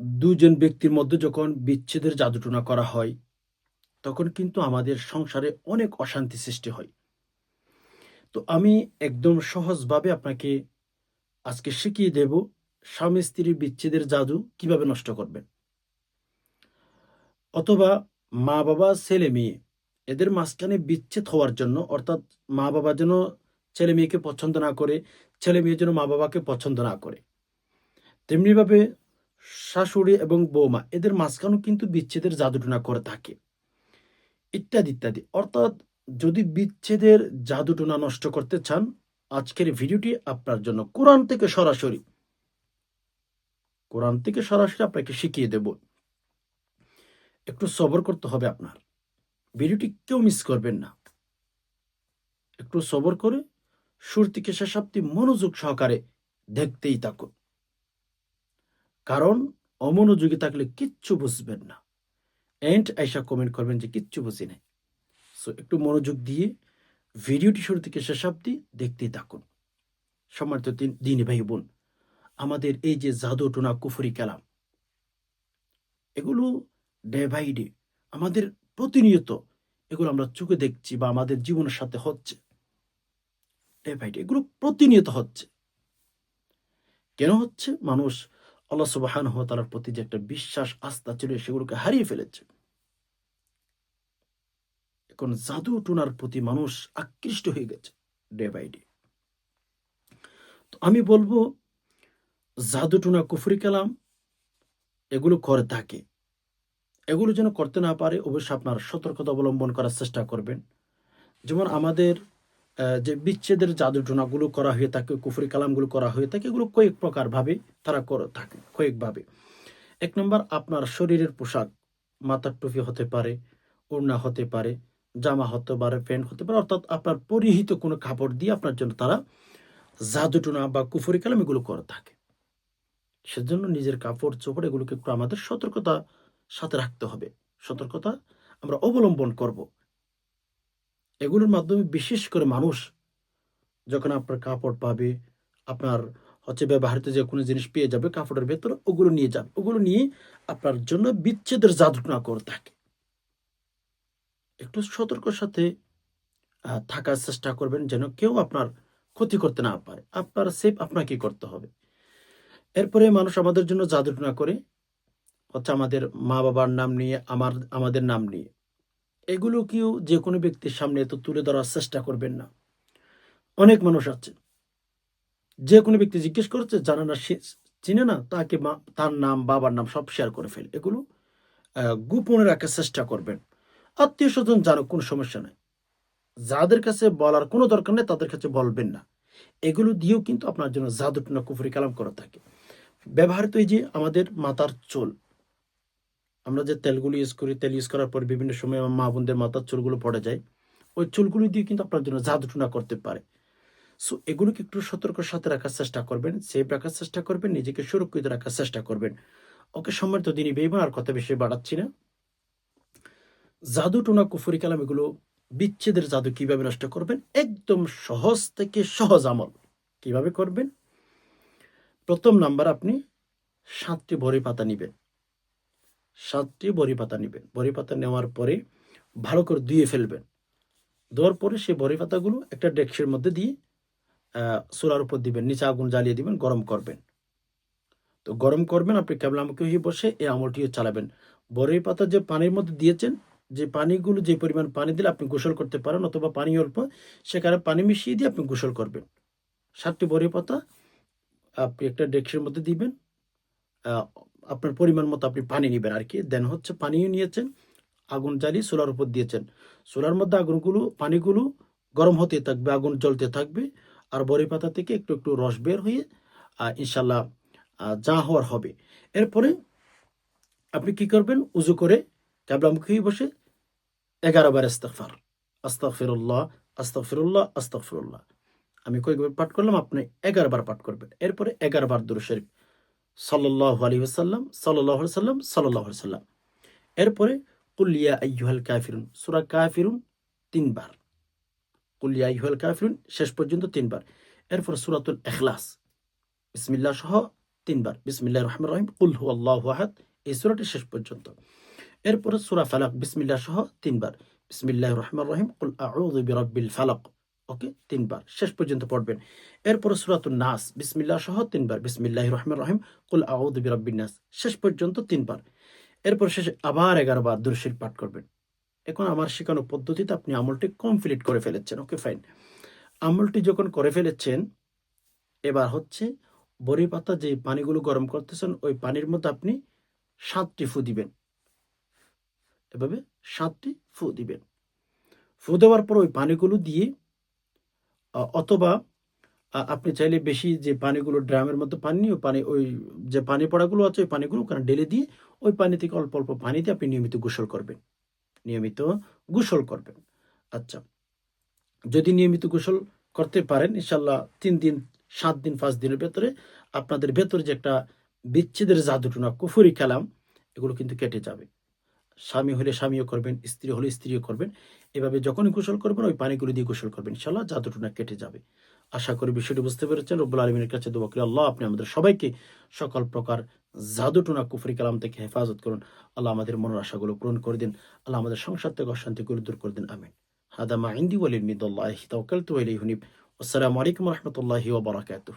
দুজন ব্যক্তির মধ্যে যখন বিচ্ছেদের জাদুটনা করা হয়, তখন কিন্তু আমাদের সংসারে অনেক অশান্তি সৃষ্টি হয়। তো আমি একদম সহজভাবে আপনাকে আজকে শিখিয়ে দেব স্বামী স্ত্রীর বিচ্ছেদের জাদু কীভাবে নষ্ট করবেন। অথবা মা বাবা ছেলে মেয়ে, এদের মাঝখানে বিচ্ছেদ হওয়ার জন্য, অর্থাৎ মা বাবা যেন ছেলে মেয়েকে পছন্দ না করে, ছেলে মেয়ে যেন মা বাবাকে পছন্দ না করে, তেমনিভাবে শাশুড়ি এবং বৌমা, এদের মাঝখানেও কিন্তু বিচ্ছেদের জাদুটনা করে থাকে। ইত্যাদি ইত্যাদি। অর্থাৎ যদি বিচ্ছেদের জাদুটনা নষ্ট করতে চান, আজকের ভিডিওটি আপনার জন্য কোরআন থেকে সরাসরি। কোরআন থেকে সরাসরি আপনাকে শিখিয়ে দেব। একটু সবর করতে হবে আপনার। ভিডিওটি কেউ মিস করবেন না। একটু সবর করে সুর থেকে মনোযোগ সহকারে দেখতেই থাকুন। কারণ অমনোযোগী থাকলে কিচ্ছু বুঝবেন না। এন্ড আইসা কমেন্ট করবেন যে কিচ্ছু বুঝি নাই। সো একটু মনোযোগ দিয়ে ভিডিওটি শুরু থেকে শেষ অব্দি দেখতেই থাকুন। সম্মানিত দিনী ভাই বোন, আমাদের এই যে জাদু টোনা কুফরি কালাম, এগুলো ডে বাই ডে আমাদের প্রতিনিয়ত এগুলো আমরা চোখে দেখছি বা আমাদের জীবনের সাথে হচ্ছে। ডে বাই ডে এগুলো প্রতিনিয়ত হচ্ছে। কেন হচ্ছে? মানুষ আল্লাহ সুবাহান হওয়া তালার প্রতি যে একটা বিশ্বাস, আস্থা ছিল, সেগুলোকে হারিয়ে ফেলেছে। এখন জাদু টুনার প্রতি মানুষ আকৃষ্ট হয়ে গেছে ডে বাই ডে তো আমি বলব, জাদু টুনা কুফরি কালাম, এগুলো করে থাকে। এগুলো যেন করতে না পারে, অবশ্যই আপনার সতর্কতা অবলম্বন করার চেষ্টা করবেন। যেমন আমাদের যে বিচ্ছেদের জাদু টোনাগুলো করা হয়ে থাকে, কুফরি কালামগুলো করা হয়ে থাকে, এগুলো কয়েক প্রকার ভাবে তারা করে, থাকে, কয়েকভাবে। এক নম্বর, আপনার শরীরের পোশাক, মাথার টুপি হতে পারে, ওড়না হতে পারে, জামা হতে পারে, প্যান্ট হতে পারে, অর্থাৎ আপনার পরিহিত কোনো কাপড় দিয়ে আপনার জন্য তারা জাদু টোনা বা কুফরি কালাম এগুলো করে থাকে। সেজন্য নিজের কাপড়, চোপড় এগুলোকে একটু আমাদের সতর্কতা সাথে রাখতে হবে। সতর্কতা আমরা অবলম্বন করব। এগুলোর মাধ্যমে বিশেষ করে মানুষ যখন আপনার কাপড় পাবে, আপনার হচ্ছে ব্যবহৃত যে কোনো জিনিস পেয়ে যাবে কাপড়ের ভেতরে, ওগুলো নিয়ে যাবে ওগুলো নিয়ে আপনার জন্য বিচ্ছেদের জাদুটনা করে থাকে। একটু সতর্কর সাথে থাকার চেষ্টা করবেন যেন কেউ আপনার ক্ষতি করতে না পারে। আপনার সেফ আপনাকে করতে হবে। এরপরে মানুষ আমাদের জন্য জাদুটনা করে, হচ্ছে আমাদের মা বাবার নাম নিয়ে, আমার, আমাদের নাম নিয়ে। এগুলো কেউ যে কোনো ব্যক্তির সামনে তো তুলে ধরার চেষ্টা করবেন না। অনেক মানুষ আছে যে কোনো ব্যক্তি জিজ্ঞেস করছে, জানে না, সে চিনে না, তাকে তার নাম, বাবার নাম সব শেয়ার করে ফেলে। এগুলো গোপনে রাখার চেষ্টা করবেন। আত্মীয় স্বজন জানো, কোনো সমস্যা নেই। যাদের কাছে বলার কোনো দরকার নেই, তাদের কাছে বলবেন না। এগুলো দিয়েও কিন্তু আপনার জন্য জাদুটনা কুফরি কালাম করা থাকে। ব্যবহৃত এই যে আমাদের মাথার চুল আমরা যে তেলগুলো ইউজ করি, তেল ইউজ করার পর বিভিন্ন সময় মা বোনদের মাথার চুলগুলো পড়ে যায়। ওই চুলগুলো দিয়ে কিন্তু আপনার জন্য জাদুটনা করতে পারে। সো এগুলোকে একটু সতর্কের সাথে রাখার চেষ্টা করবেন সেফ রাখার চেষ্টা করবেন, নিজেকে সুরক্ষিত রাখার চেষ্টা করবেন। ওকে সম্মানিত দিনই বেইমান, আর কথা বেশি বাড়াচ্ছি না। জাদু টোনা কুফুরি কালাম, এগুলো বিচ্ছেদের জাদু কীভাবে নষ্ট করবেন? একদম সহজ থেকে সহজ আমল। কীভাবে করবেন? প্রথম নাম্বার আপনি সাতটি বড়ি পাতা নিবেন। সাতটি বড়ি পাতা নেবেন। বড়ি পাতা নেওয়ার পরে ভালো করে ধুয়ে ফেলবেন। ধোয়ার পরে সেই বড়ি পাতাগুলো একটা ডেক্সের মধ্যে দিয়ে চুলার উপর দিবেন। নিচে আগুন জ্বালিয়ে দিবেন, গরম করবেন। তো গরম করবেন, আপনি কেবলামুখী হয়ে বসে এই আমলটিও চালাবেন। বড়ি পাতা যে পানির মধ্যে দিয়েছেন, যে পানিগুলো যে পরিমাণ পানি দিলে আপনি গোসল করতে পারেন অথবা পানি অল্প, সেখানে পানি মিশিয়ে দিয়ে আপনি গোসল করবেন। সাতটি বড়ি পাতা আপনি একটা ডেক্সের মধ্যে দিবেন আপনার পরিমাণ মতো আপনি পানি নেবেন আর কি দেন হচ্ছে পানিও নিয়েছেন, আগুন জ্বালিয়ে সোলার উপর দিয়েছেন। সোলার মধ্যে আগুনগুলো, পানিগুলো গরম হতে থাকবে, আগুন জ্বলতে থাকবে, আর বড়ি পাতা থেকে একটু একটু রস বের হয়ে ইনশাল্লাহ যা হওয়ার হবে। এরপরে আপনি কি করবেন? উজু করে ক্যাবলামুখী বসে এগারো বার আস্তাগফার আস্তাগফিরুল্লাহ আস্তাগফিরুল্লাহ আস্তাগফিরুল্লাহ। আমি কয়েকবার পাঠ করলাম, আপনি এগারো বার পাঠ করবেন। এরপরে এগারো বার দুরূদ শরীফ। সাল্লাহ আলী সাল্লাম সাল্লাহ সাল্লাম সাল্লাহ সাল্লাম এরপরে কুলিয়া আইয়ুহাল কাফিরুন সুরা কাফিরুন তিনবার। কুলিয়া আইয়ুহাল কাফিরুন শেষ পর্যন্ত তিনবার। এরপর, সুরাতুল এখলাস বিসমিল্লাহ সহ তিনবার। বিসমিল্লাহ রহমান রহিম, কুল হু আল্লাহ আহাদ এই সুরাটি শেষ পর্যন্ত। এরপরে, সুরা ফালাক, বিসমিল্লাহ সহ তিনবার। বিসমিল্লাহ রহমান রহিম, কুল আউযু বিরাব্বিল ফালাক ওকে? তিনবার। শেষ পর্যন্ত পড়বেন। এরপরে সুরাতুন নাস বিসমিল্লা সহ তিনবার। বিসমিল্লাহ রহমান রহিম। কুল আউযু বিরাব্বিন নাস। শেষ পর্যন্ত তিনবার। এরপর শেষে আবার এগারো বার দুরশির পাঠ করবেন। এখন আমার শেখানো পদ্ধতিতে আপনি আমলটি কমপ্লিট করে ফেলেছেন। ওকে ফাইন আমলটি যখন করে ফেলেছেন, এবার হচ্ছে বড়ি পাতা যে পানিগুলো গরম করতেছেন, ওই পানির মধ্যে আপনি সাতটি ফু দিবেন। এভাবে সাতটি ফু দিবেন। ফু দেওয়ার পর ওই পানিগুলো দিয়ে অথবা আপনি চাইলে বেশি যে পানিগুলো ড্রামের মধ্যে পানি নিয়ে পানি, ওই যে পানি পড়াগুলো আছে, ওই পানিগুলো ওখানে ঢেলে দিয়ে, ওই পানি থেকে অল্প অল্প পানি দিয়ে আপনি নিয়মিত গোসল করবেন। নিয়মিত গোসল করবেন। আচ্ছা। যদি নিয়মিত গোসল করতে পারেন ইনশাল্লাহ তিন দিন, সাত দিন, পাঁচ দিনের ভেতরে আপনাদের ভেতরে যে একটা বিচ্ছেদের জাদুটুনা, কুফুরি খেলাম এগুলো কিন্তু কেটে যাবে। স্বামী হলে স্বামীও করবেন, স্ত্রী হলে স্ত্রীও করবেন। এভাবে যখনই গোসল করবেন, ওই পানিগুলো দিয়ে গোসল করবেন। ইনশাল্লাহ জাদুটুনা কেটে যাবে। আশা করি বিষয়টি বুঝতে পেরেছেন। রব্বুল আলমীর কাছে দোয়া করি, আল্লাহ আপনি আমাদের সবাইকে সকল প্রকার জাদুটুনা, কুফরি কালাম থেকে হেফাজত করুন। আল্লাহ আমাদের মনের আশাগুলো পূরণ করে দিন। আল্লাহ আমাদের সংসার থেকে অশান্তিগুলো দূর করে দিন। আমিন। হাদামা ইন্দি ওয়ালিমিদুল্লাহ তৌকাল তু আলী হুনিব। আসসালামু আলাইকুম রহমতুল্লাহি ওবরাকাতুহ